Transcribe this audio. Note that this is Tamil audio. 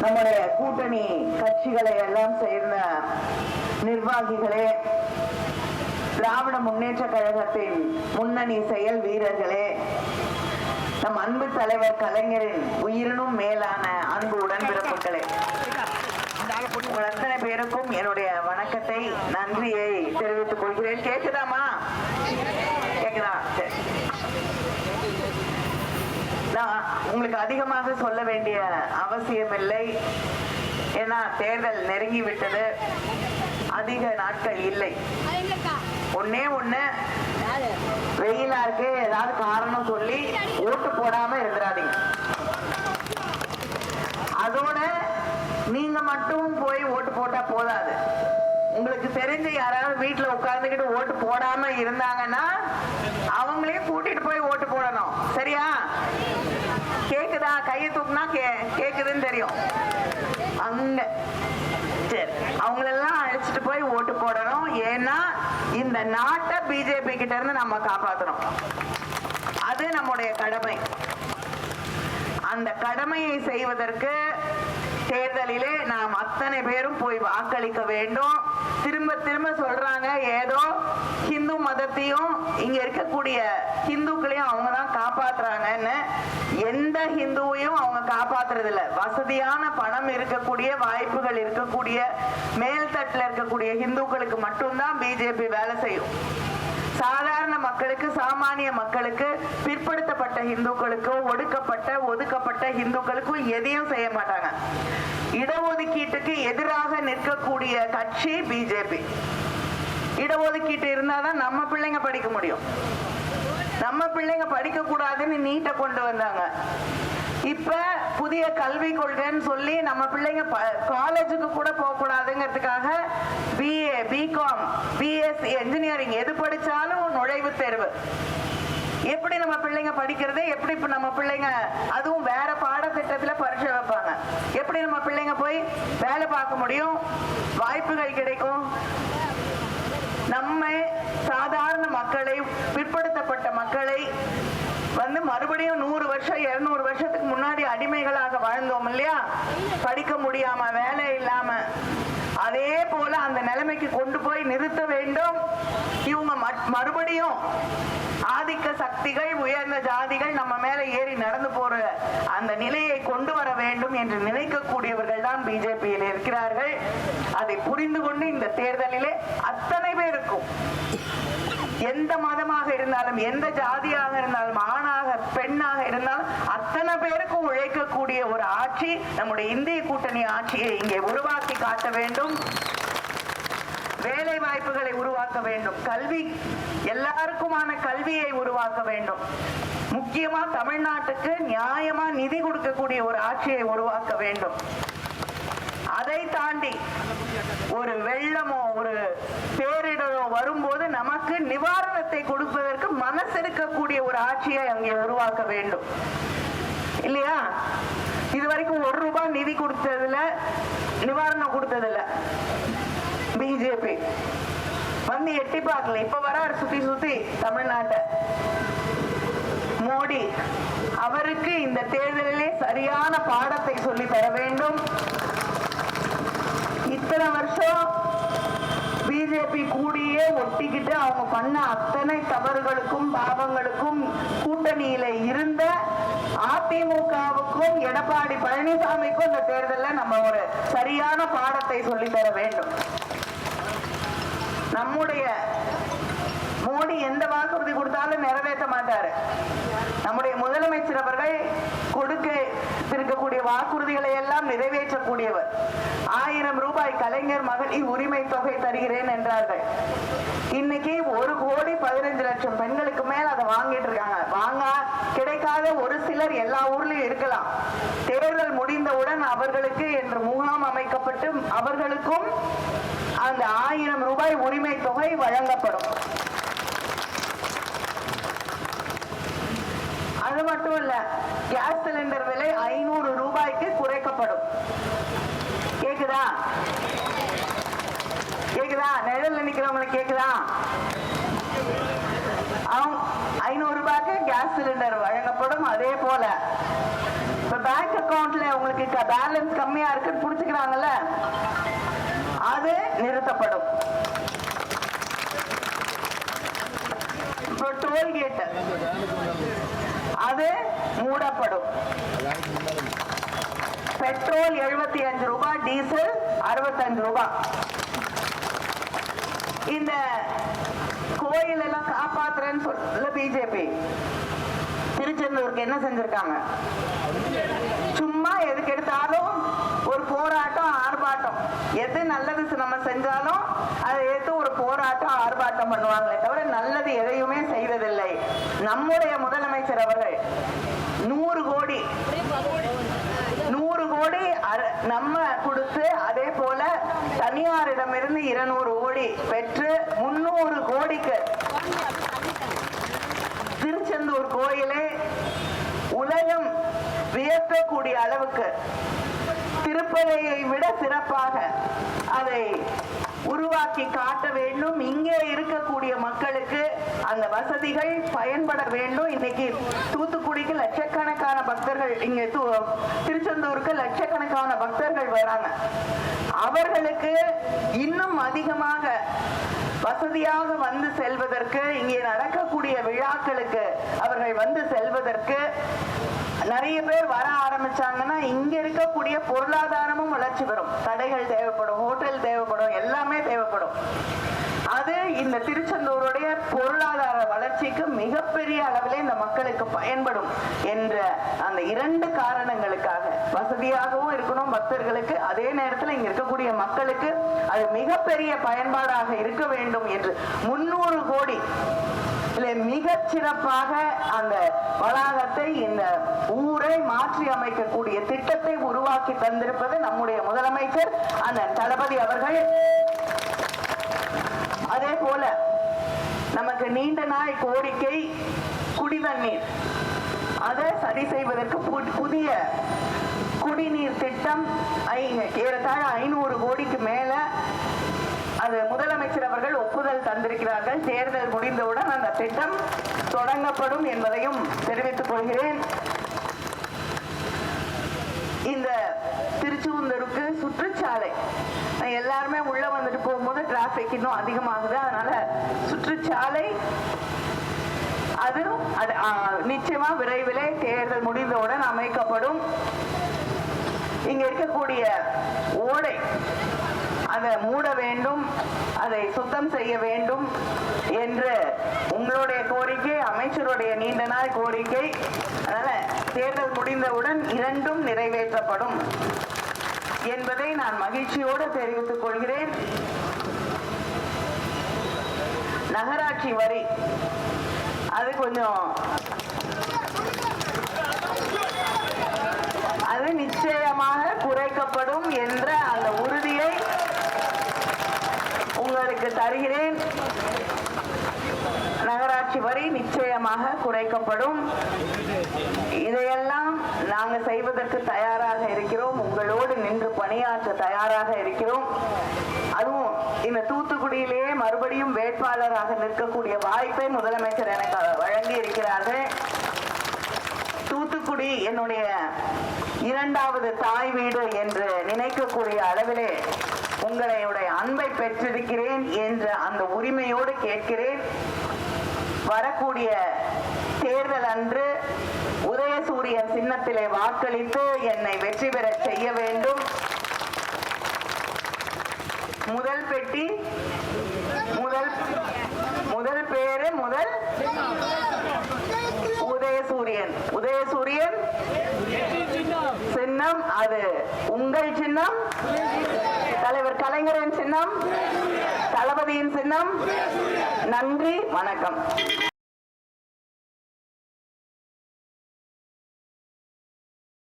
நம்முடைய கூட்டணி கட்சிகளை எல்லாம் சேர்ந்த நிர்வாகிகளே திராவிட முன்னேற்ற கழகத்தின் முன்னணி செயல் வீரர்களே நம் அன்பு தலைவர் கலைஞரின் உயிரினும் மேலான அன்பு உடன்பிறப்புகளே. உங்கள் அத்தனை பேருக்கும் என்னுடைய வணக்கத்தை நன்றியை தெரிவித்துக் கொள்கிறேன். கேட்குதாமா கேக்குதா சரி நான் உங்களுக்கு அதிகமாக சொல்ல வேண்டிய அவசியம் இல்லை ஏன்னா தேர்தல் நெருங்கி விட்டது அதிக நாட்கள் இல்லை. ஒன்னே ஒண்ணு வெயிலா இருக்கு ஏதாவது காரணம் சொல்லி ஓட்டு போடாம இருந்துடாதீங்க அதோட நீங்க மட்டும் போய் ஓட்டு போட்டா போதாது. உங்களுக்கு தெரிஞ்ச யாராவது வீட்டுல உட்கார்ந்துக்கிட்டு ஓட்டு போடாம இருந்தாங்கன்னா அவங்களையும் கூட்டிட்டு போய் ஓட்டு போடணும். சரியா? கையை தூக்குனா கே கேக்குதுன்னு தெரியும். அங்க. சரி அவங்களெல்லாம் அழைச்சிட்டு போய் ஓட்டு போடணும். ஏன்னா இந்த நாட்டை பிஜேபி கிட்ட இருந்து நம்ம காப்பாத்தணும். அது நம்முடைய கடமை. அந்த கடமையை செய்வதற்கு தேர்தலிலே நாம் அத்தனை பேரும் போய் வாக்களிக்க வேண்டும். திரும்ப திரும்ப சொல்றாங்க ஏதோ ஹிந்து மதத்தையும் இங்க இருக்கக்கூடிய ஹிந்துக்களையும் அவங்க தான் காப்பாத்துறாங்கன்னு. எந்த ஹிந்துவையும் அவங்க காப்பாத்துறது இல்ல வசதியான பணம் இருக்கக்கூடிய வாய்ப்புகள் இருக்கக்கூடிய மேல்தட்டுல இருக்கக்கூடிய ஹிந்துக்களுக்கு மட்டும்தான் பிஜேபி வேலை செய்யும். சாதாரண மக்களுக்கு சாமானிய மக்களுக்கு பிற்படுத்தப்பட்ட இந்துக்களுக்கும் ஒடுக்கப்பட்ட ஒதுக்கப்பட்ட இந்துக்களுக்கும் எதையும் செய்ய மாட்டாங்க. இடஒதுக்கீட்டுக்கு எதிராக நிற்கக்கூடிய கட்சி பிஜேபி இடஒதுக்கீட்டு இருந்தாதான் நம்ம பிள்ளைங்க படிக்க முடியும். நம்ம பிள்ளைங்க படிக்க கூடாதுன்னு நீட்டை கொண்டு வந்தாங்க. இப்ப புதிய கல்வி கொள்கைன்னு சொல்லி நம்ம பிள்ளைங்க காலேஜுக்கு கூட போக கூடாதுங்கிறதுக்காக பிகாம் பிஎஸ்சி என்ஜினியரிங் எது படிச்சாலும் நுழைவு தேர்வு. எப்படி நம்ம பிள்ளைங்க படிக்கிறது எப்படி இப்ப நம்ம பிள்ளைங்க அதுவும் வேற பாடத்திட்டத்துல பரீட்சை வைப்பாங்க. எப்படி நம்ம பிள்ளைங்க போய் வேலை பார்க்க முடியும்? வாய்ப்புகள் கிடைக்கும். நம்ம சாதாரண மக்களை பிற்படுத்தப்பட்ட மக்களை வந்து மறுபடியும் நூறு வருஷம் இருநூறு வருஷத்துக்கு முன்னாடி அடிமைகளாக வாழ்ந்தோம் இல்லையா? படிக்க முடியாம வேலை இல்லாம அதே போல அந்த நிலைமைக்கு கொண்டு போய் நிறுத்த வேண்டும். இவங்க மட்- மறுபடியும் ஆதிக்க சக்திகள் உயர்ந்த ஜாதிகள் நம்ம மேல ஏறி நடந்து போற அந்த நிலையை கொண்டு வர வேண்டும் என்று நினைக்கக்கூடியவர்கள் தான் பிஜேபியில் இருக்கிறார்கள். அதை புரிந்து கொண்டு இந்த தேர்தலிலே அத்தனை பேருக்கும் எந்த மதமாக இருந்தாலும் எந்த ஜாதியாக இருந்தாலும் ஆணாக பெண்ணாக இருந்தாலும் அத்தனை பேருக்கும் உழைக்கக்கூடிய ஒரு ஆட்சி நம்முடைய இந்திய கூட்டணி ஆட்சியை இங்கே உருவாக்கி காட்ட வேண்டும். வேலை வாய்ப்புகளை உருவாக்க வேண்டும். கல்வி எல்லாருக்குமான கல்வியை உருவாக்க வேண்டும். முக்கியமா தமிழ்நாட்டுக்கு நியாயமா நிதி கொடுக்கக்கூடிய ஒரு ஆட்சியை உருவாக்க வேண்டும். அதை தாண்டி ஒரு வெள்ளமோ ஒரு பேரிடரோ வரும்போது நமக்கு நிவாரணத்தை கொடுப்பதற்கு மனசு இருக்கக்கூடிய ஒரு ஆட்சியை அங்கே உருவாக்க வேண்டும். இல்லையா? இதுவரைக்கும் ஒரு ரூபாய் நிதி கொடுத்ததுல நிவாரணம் கொடுத்ததில்ல. பிஜேபி வந்து எட்டி பார்க்கல. இப்ப வராரு சுத்தி சுத்தி தமிழ்நாட்டை. மோடி அவருக்கு இந்த தேர்தலிலே சரியான பாடத்தை சொல்லி தர வேண்டும். இத்தனை வருஷம் பிஜேபி கூடியே ஒட்டிக்கிட்டு அவங்க பண்ண அத்தனை தவறுகளுக்கும் பாவங்களுக்கும் கூட்டணியில இருந்த அதிமுகவுக்கும் எடப்பாடி பழனிசாமிக்கும் இந்த தேர்தலில் நம்ம ஒரு சரியான பாடத்தை சொல்லித்தர வேண்டும். மோடி எந்த வாக்குறுதி கொடுத்தாலும் நிறைவேற்ற மாட்டாரு. நம்முடைய முதலமைச்சர் அவர்கள் கொடுக்க இருக்கக்கூடிய வாக்குறுதிகளை எல்லாம் நிறைவேற்றக்கூடியவர். ஆயிரம் ரூபாய் கலைஞர் மகளிர் உரிமை தொகை தருகிறேன் என்றார்கள். இன்னைக்கு ஒரு கோடி பதினஞ்சு லட்சம் பெண்களுக்கு மேல் அதை வாங்கிட்டு இருக்காங்க. வாங்க கிடைக்காத ஒரு சிலர் எல்லா ஊர்லயும் இருக்கலாம். தேர்தல் முடிந்தவுடன் அவர்களுக்கு என்று முகாம் அமைக்கப்பட்டு அவர்களுக்கும் அந்த ஆயிரம் ரூபாய் உரிமை தொகை வழங்கப்படும். அது மட்டும் இல்ல கேஸ் சிலிண்டர் விலை ஐநூறு ரூபாய்க்கு குறைக்கப்படும். கேக்குதா? கேக்குதா? நிழல்ல நிக்கிறவங்களுக்கு கேக்குதா? ஐநூறு ரூபாய்க்கு கேஸ் சிலிண்டர் வழங்கப்படும் அதே போல. இப்ப பேங்க் அக்கவுண்ட்ல உங்களுக்கு பேலன்ஸ் கம்மியா இருக்குன்னு புடிச்சுக்கிறாங்கல்ல அது நிறுத்தப்படும். இப்போ டோல்கேட்டு அது மூடப்படும். பெட்ரோல் எழுபத்தி அஞ்சு ரூபாய் டீசல் அறுபத்தஞ்சு ரூபாய் இந்த கோயில் எல்லாம் காப்பாத்துறேன்னு சொல்ல பிஜேபி. திருச்செந்தூருக்கு என்ன செஞ்சிருக்காங்க? சும்மா எதுக்கு எடுத்தாலும் ஒரு போராட்டம் ஆர்ப்பாட்டம். எது நல்லது நம்ம செஞ்சாலும் அதை எடுத்து ஒரு போராட்டம் ஆர்ப்பாட்டம் பண்ணுவாங்களே தவிர நல்லது எதையுமே நம்முடைய முதலமைச்சர் அவர்கள் நூறு கோடி நூறு கோடி நம்ம கொடுத்து அதே போல தனியாரிடமிருந்து இருநூறு கோடி பெற்று முன்னூறு கோடிக்கு திருச்செந்தூர் கோயிலே உலகம் வியக்கக்கூடிய அளவுக்கு திருப்பதியை விட சிறப்பாக அதை உருவாக்கி காட்ட வேண்டும். இங்கே இருக்கக்கூடிய மக்களுக்கு அந்த வசதிகள் பயன்பட வேண்டும். இன்னைக்கு தூத்துக்குடிக்கு லட்சக்கணக்கான பக்தர்கள் இங்க திருச்செந்தூருக்கு லட்சக்கணக்கான பக்தர்கள் வராங்க. அவர்களுக்கு இன்னும் அதிகமாக வசதியாக வந்து செல்வதற்கு இங்கே நடக்கக்கூடிய விழாக்களுக்கு அவர்கள் வந்து செல்வதற்கு நிறைய பேர் வர ஆரம்பிச்சாங்கன்னா இங்க இருக்கக்கூடிய பொருளாதாரமும் வளர்ச்சி பெறும். கடைகள் தேவைப்படும் ஹோட்டல் தேவைப்படும் எல்லாமே தேவைப்படும். அது இந்த திருச்செந்தூருடைய பொருளாதார வளர்ச்சிக்கு மிகப்பெரிய அளவிலே இந்த மக்களுக்கு பயன்படும் என்ற அந்த இரண்டு காரணங்களுக்காக. வசதியாகவும் இருக்கணும் பக்தர்களுக்கு அதே நேரத்தில் இங்க இருக்கக்கூடிய மக்களுக்கு அது மிகப்பெரிய பயன்பாடாக இருக்க வேண்டும் என்று. முன்னூறு கோடி மிக சிறப்பாக அந்த வளாகத்தை இந்த ஊரை மாற்றி அமைக்கக்கூடிய திட்டத்தை உருவாக்கி தந்திருப்பது நம்முடைய முதலமைச்சர் அண்ணன் தளபதி அவர்கள். அதே போல நமக்கு நீண்ட நாள் கோரிக்கை குடிதண்ணீர் அதை சரி செய்வதற்கு புதிய குடிநீர் திட்டம் ஏறத்தாழ ஐநூறு கோடிக்கு மேல முதலமைச்சர் அவர்கள் ஒப்புதல் தந்திருக்கிறார்கள். தேர்தல் முடிந்தவுடன் அந்த திட்டம் தொடங்கப்படும் என்பதையும் தெரிவித்துக் கொள்கிறேன். இந்த திருச்சூந்தருக்கு சுற்றுச்சாலை. எல்லாருமே உள்ள வந்துட்டு போகும்போது டிராபிக் இன்னும் அதிகமாகுது. அதனால சுற்றுச்சாலை அது அது, நிச்சயமா விரைவில் தேர்தல் முடிந்தவுடன் அமைக்கப்படும். இங்க இருக்கக்கூடிய ஓடை அதை மூட வேண்டும் அதை சுத்தம் செய்ய வேண்டும் என்று உங்களுடைய கோரிக்கை அமைச்சருடைய நீண்ட நாள் கோரிக்கை. அதனால தேர்தல் முடிந்தவுடன் இரண்டும் நிறைவேற்றப்படும் என்பதை நான் மகிழ்ச்சியோடு தெரிவித்துக் கொள்கிறேன். நகராட்சி வரி. அது கொஞ்சம் அது நிச்சயமாக குறைக்கப்படும் என்ற அந்த உறுதியை உங்களுக்கு நகராட்சி வரி நிச்சயமாக குறைக்கப்படும். இதையெல்லாம் நாங்கள் செய்வதற்கு தயாராக இருக்கிறோம். உங்களோடு நின்று பணியாற்ற தயாராக இருக்கிறோம். அதுவும் இந்த தூத்துக்குடியிலேயே மறுபடியும் வேட்பாளராக நிற்கக்கூடிய வாய்ப்பை முதலமைச்சர் எனக்கு வழங்கி இருக்கிறார்கள் தூத்துக்குடி என்னுடைய இரண்டாவது தாய் வீடு என்று நினைக்கக்கூடிய அளவிலே உங்களுடைய அன்பை பெற்றிருக்கிறேன் என்ற அந்த உரிமையோடு கேட்கிறேன். வரக்கூடிய தேர்தல் அன்று உதயசூரியன் சின்னத்திலே வாக்களித்து என்னை வெற்றி பெற செய்ய வேண்டும். முதல் பெட்டி முதல் முதல் பேரு முதல் உதயசூரியன். உதயசூரியன் சின்னம் அது உங்கள் சின்னம் தலைவர் கலைஞரின் சின்னம் தளபதியின் சின்னம். நன்றி வணக்கம்.